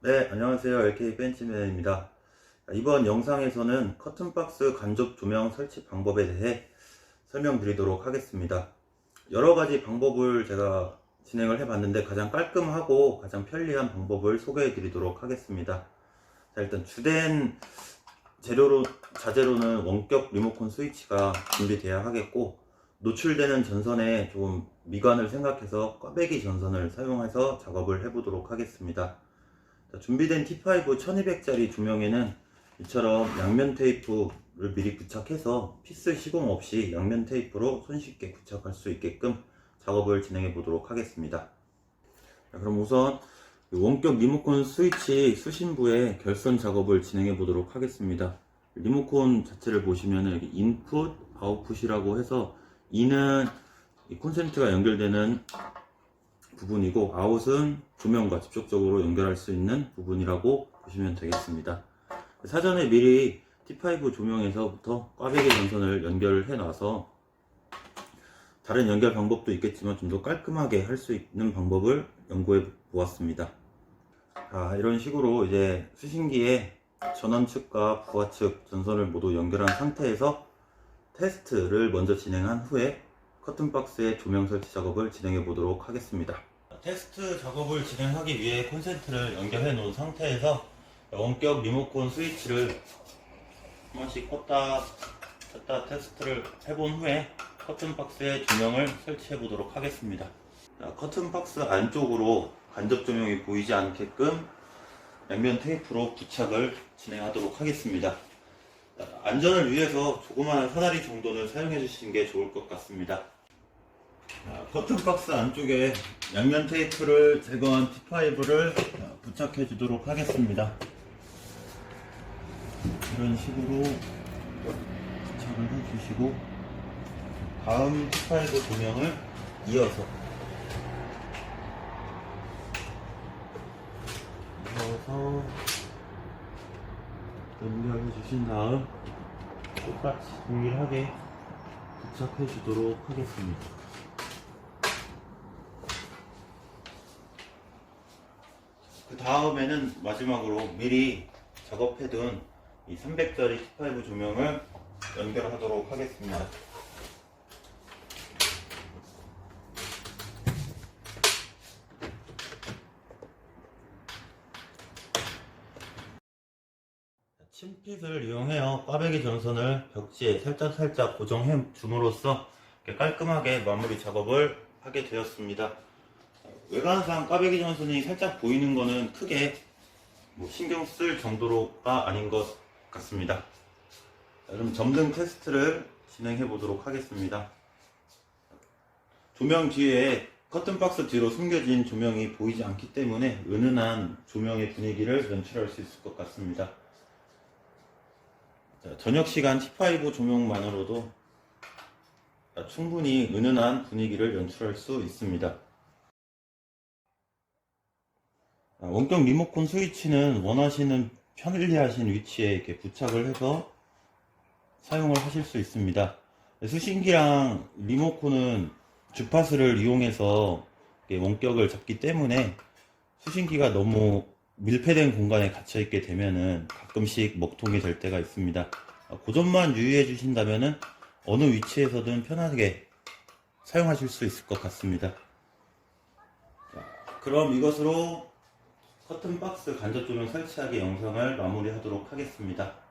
네, 안녕하세요. LK 벤치맨입니다. 이번 영상에서는 커튼박스 간접 조명 설치 방법에 대해 설명드리도록 하겠습니다. 여러 가지 방법을 제가 진행을 해봤는데 가장 깔끔하고 가장 편리한 방법을 소개해 드리도록 하겠습니다. 자, 일단 주된 재료로, 자재로는 원격 리모컨 스위치가 준비되어야 하겠고 노출되는 전선에 좀 미관을 생각해서 꽈배기 전선을 사용해서 작업을 해보도록 하겠습니다. 자, 준비된 T5 1200짜리 조명에는 이처럼 양면 테이프를 미리 부착해서 피스 시공 없이 양면 테이프로 손쉽게 부착할 수 있게끔 작업을 진행해 보도록 하겠습니다. 자, 그럼 우선 원격 리모컨 스위치 수신부의 결선 작업을 진행해 보도록 하겠습니다. 리모컨 자체를 보시면 여기 인풋, 아웃풋이라고 해서 인은 이 콘센트가 연결되는 부분이고 아웃은 조명과 직접적으로 연결할 수 있는 부분이라고 보시면 되겠습니다. 사전에 미리 T5 조명에서부터 꽈배기 전선을 연결을 해 놔서 다른 연결 방법도 있겠지만 좀 더 깔끔하게 할 수 있는 방법을 연구해 보았습니다. 자, 이런 식으로 이제 수신기에 전원 측과 부하 측 전선을 모두 연결한 상태에서 테스트를 먼저 진행한 후에 커튼박스의 조명 설치 작업을 진행해 보도록 하겠습니다. 테스트 작업을 진행하기 위해 콘센트를 연결해 놓은 상태에서 원격 리모컨 스위치를 한 번씩 껐다 켰다 테스트를 해본 후에 커튼박스에 조명을 설치해 보도록 하겠습니다. 자, 커튼박스 안쪽으로 간접 조명이 보이지 않게끔 양면 테이프로 부착을 진행하도록 하겠습니다. 자, 안전을 위해서 조그마한 사다리 정도는 사용해 주시는 게 좋을 것 같습니다. 자, 커튼박스 안쪽에 양면 테이프를 제거한 T5를 부착해 주도록 하겠습니다. 이런 식으로 부착을 해 주시고 다음 T5 조명을 이어서 이어서 연결해 주신 다음 똑같이 동일하게 부착해 주도록 하겠습니다. 그 다음에는 마지막으로 미리 작업해둔 이 300짜리 T5 조명을 연결하도록 하겠습니다. 침핏을 이용해요. 꽈배기 전선을 벽지에 살짝살짝 고정해 줌으로써 깔끔하게 마무리 작업을 하게 되었습니다. 외관상 꽈배기 전선이 살짝 보이는 거는 크게 뭐 신경 쓸 정도로가 아닌 것 같습니다. 자, 그럼 점등 테스트를 진행해 보도록 하겠습니다. 조명 뒤에 커튼박스 뒤로 숨겨진 조명이 보이지 않기 때문에 은은한 조명의 분위기를 연출할 수 있을 것 같습니다. 자, 저녁 시간 T5 조명만으로도 충분히 은은한 분위기를 연출할 수 있습니다. 아, 원격 리모컨 스위치는 원하시는 편리하신 위치에 이렇게 부착을 해서 사용을 하실 수 있습니다. 수신기랑 리모컨은 주파수를 이용해서 원격을 잡기 때문에 수신기가 너무 밀폐된 공간에 갇혀 있게 되면은 가끔씩 먹통이 될 때가 있습니다. 아, 그 점만 유의해 주신다면은 어느 위치에서든 편하게 사용하실 수 있을 것 같습니다. 자, 그럼 이것으로 커튼박스 간접 조명 설치하기 영상을 마무리하도록 하겠습니다.